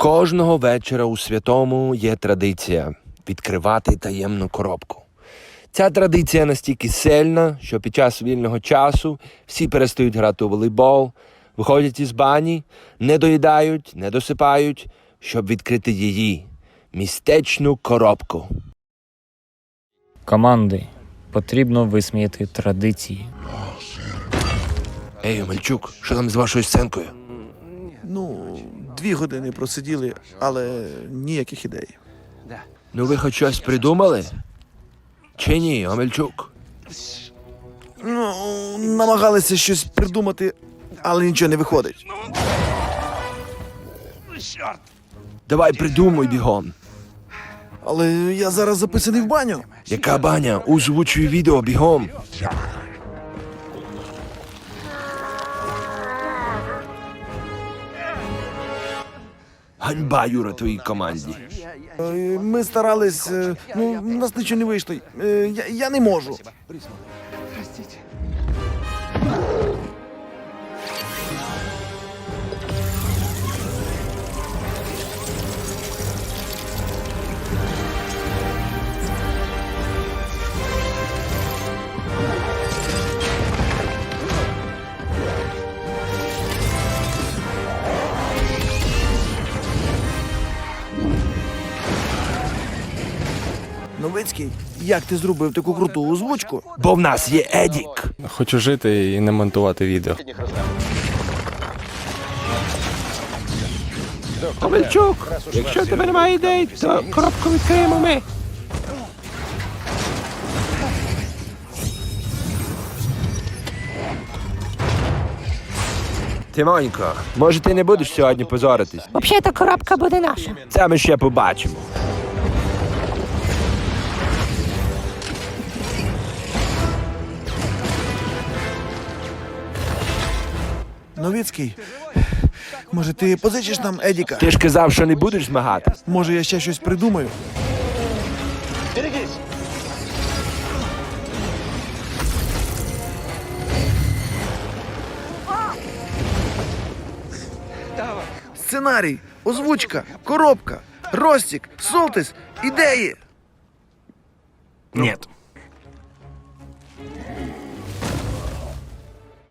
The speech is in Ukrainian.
Кожного вечора у святому є традиція відкривати таємну коробку. Ця традиція настільки сильна, що під час вільного часу всі перестають грати у волейбол, виходять із бані, не доїдають, не досипають, щоб відкрити її містечну коробку. Команди. Потрібно висміяти традиції. Ей, Омельчук, що там з вашою сценкою? Ну, дві години просиділи, але ніяких ідей. Ну ви хоч щось придумали? Чи ні, Омельчук? Ну, намагалися щось придумати, але нічого не виходить. Давай придумуй бігом. Але я зараз записаний в баню. Яка баня? Озвучуй відео бігом. Ганьба, Юра, твоїй команді. Е, Ми старались, е, ну, у нас нічого не вийшло. Е, Я, я не можу. Новицький, як ти зробив таку круту озвучку? Бо в нас є Едік. Хочу жити і не монтувати відео. Омельчук, якщо тебе немає ідей, то коробку відкриємо ми. Тимонько, може ти не будеш сьогодні позоритись? Взагалі-то коробка буде наша. Це ми ще побачимо. Новицький, може ти позичиш нам Едіка? Ти ж казав, що не будеш змагати. Може я ще щось придумаю? Сценарій, озвучка, коробка, Ростік, Солтис, ідеї. Ні.